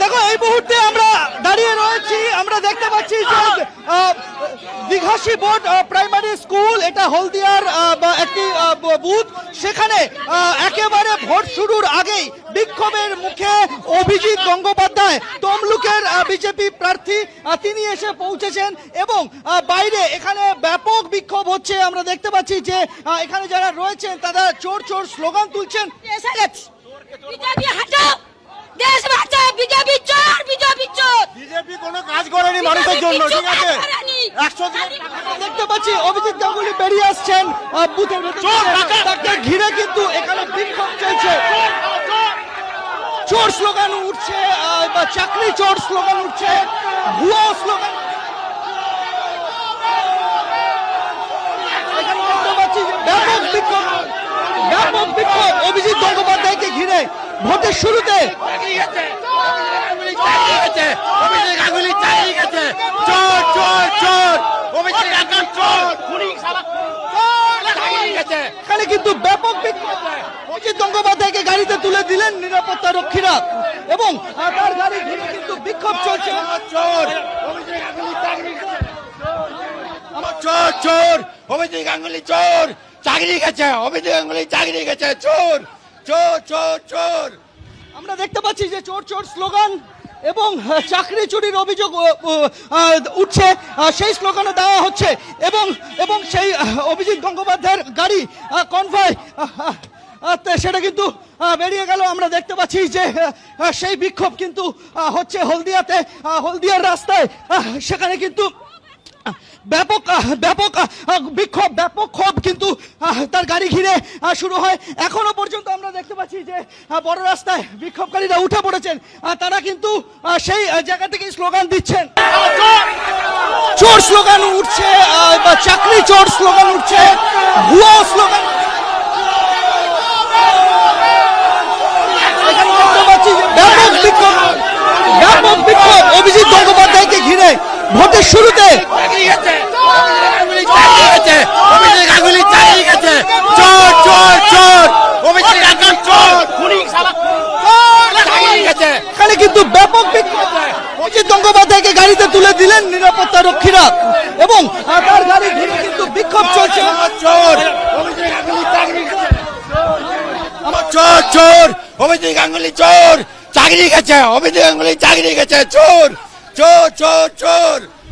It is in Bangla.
দেখো এই মুহূর্তে আমরা দাঁড়িয়ে রয়েছি আমরা দেখতে পাচ্ছি যে দীঘাসী বোর্ড প্রাইমারি স্কুল এটা হলদিয়ার একটি বুথ। সেখানে একেবারে ভোট শুরুর আগেই বিক্ষোভের মুখে অভিজিৎ গঙ্গোপাধ্যায় তমলুকের বিজেপি প্রার্থী তিনি এসে পৌঁছেছেন এবং বাইরে এখানে ব্যাপক বিক্ষোভ হচ্ছে। আমরা দেখতে পাচ্ছি যে এখানে যারা রয়েছেন তারা চোর চোর স্লোগান তুলছেন। বিজেপি হাঁটাও দেশ বাঁচাও বিজেপি চোর বিজেপি চোর। বিজেপি কোনো কাজ করেনি মানুষের জন্য ঠিক আছে? একশো দেখতে পাচ্ছি অভিজিৎ গাঙ্গুলি বেরিয়ে আসছেন বুথের। তাকে ঘিরে কিন্তু এখানে বিক্ষোভ চলছে। চোর স্লোগান উঠছে বা চাকরি চোর স্লোগান উঠছে ভুয়ো স্লোগান। এখানে দেখতে পাচ্ছি যে ব্যাপক বিক্ষোভ ব্যাপক বিক্ষোভ। অভিজিৎ গঙ্গোপাধ্যায়কে ঘিরে ভোটের শুরুতে কিন্তু ব্যাপক অজিত গঙ্গোপাধ্যায়কে গাড়িতে তুলে দিলেন নিরাপত্তা রক্ষীরা। এবং কিন্তু বিক্ষোভ চলছে। চোর চোর অভিষেক গাঙ্গুলি চোর, চাকরি গেছে, অভিষেক গাঙ্গুলি চাকরি গেছে, চোর। চোর চোর চোর। আমরা দেখতে পাচ্ছি যে চোর চোর স্লোগান এবং চাকরি চুরির অভিযোগ উঠছে। সেই স্লোগানে দেওয়া হচ্ছে এবং এবং সেই অভিজিৎ গঙ্গোপাধ্যায়ের গাড়ি কনভয় সেটা কিন্তু বেরিয়ে গেল। আমরা দেখতে পাচ্ছি যে সেই বিক্ষোভ কিন্তু হচ্ছে হলদিয়াতে। হলদিয়ার রাস্তায় সেখানে কিন্তু ব্যাপক ব্যাপক বিক্ষোভ, ব্যাপক ক্ষোভ কিন্তু তার গাড়ি ঘিরে শুরু হয়। এখনও পর্যন্ত আমরা দেখতে পাচ্ছি যে বড় রাস্তায় বিক্ষোভকারীরা উঠে পড়েছেন। তারা কিন্তু সেই জায়গা থেকে স্লোগান দিচ্ছেন। চোর স্লোগান উঠছে চাকরি চোর স্লোগান উঠছে, ভুয়া স্লোগান এখানে দেখতে পাচ্ছি যে ব্যাপক বিক্ষোভ ব্যাপক বিক্ষোভ অভিজিৎ গঙ্গোপাধ্যায়কে ঘিরে ভোটের শুরুতে গাড়িতে তুলে দিলেন নিরাপত্তা রক্ষীরা এবং বিক্ষোভ চলছে। গাঙ্গুলি চোর চোর অভিষেক গাঙ্গুলি চোর, চাকরি গেছে অভিষেক গাঙ্গুলি চাকরি গেছে, চোর। চোর চোর চোর!